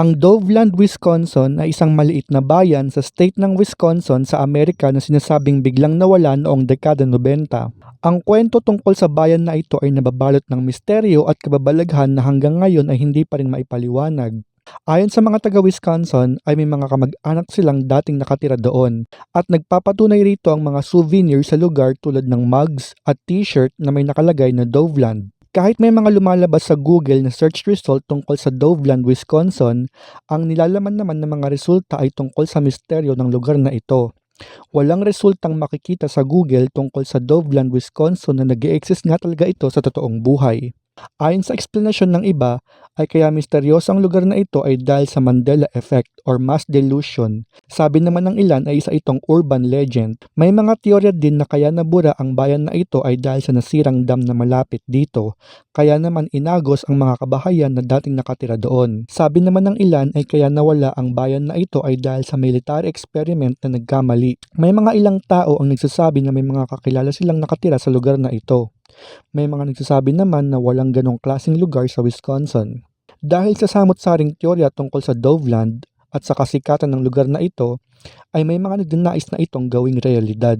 Ang Doveland, Wisconsin ay isang maliit na bayan sa state ng Wisconsin sa Amerika na sinasabing biglang nawala noong dekada 90. Ang kwento tungkol sa bayan na ito ay nababalot ng misteryo at kababalaghan na hanggang ngayon ay hindi pa rin maipaliwanag. Ayon sa mga taga-Wisconsin ay may mga kamag-anak silang dating nakatira doon at nagpapatunay rito ang mga souvenir sa lugar tulad ng mugs at t-shirt na may nakalagay na Doveland. Kahit may mga lumalabas sa Google na search result tungkol sa Doveland, Wisconsin, ang nilalaman naman ng mga resulta ay tungkol sa misteryo ng lugar na ito. Walang resultang makikita sa Google tungkol sa Doveland, Wisconsin na nag exist nga talaga ito sa totoong buhay. Ayon sa eksplanasyon ng iba, ay kaya misteryoso ang lugar na ito ay dahil sa Mandela Effect or mass delusion. Sabi naman ng ilan ay isa itong urban legend. May mga teorya din na kaya nabura ang bayan na ito ay dahil sa nasirang dam na malapit dito. Kaya naman inagos ang mga kabahayan na dating nakatira doon. Sabi naman ng ilan ay kaya nawala ang bayan na ito ay dahil sa military experiment na nagkamali. May mga ilang tao ang nagsasabi na may mga kakilala silang nakatira sa lugar na ito. May mga nagsasabi naman na walang ganong klaseng lugar sa Wisconsin. Dahil sa samot-saring teorya tungkol sa Doveland at sa kasikatan ng lugar na ito, ay may mga nagnanais na itong gawing realidad.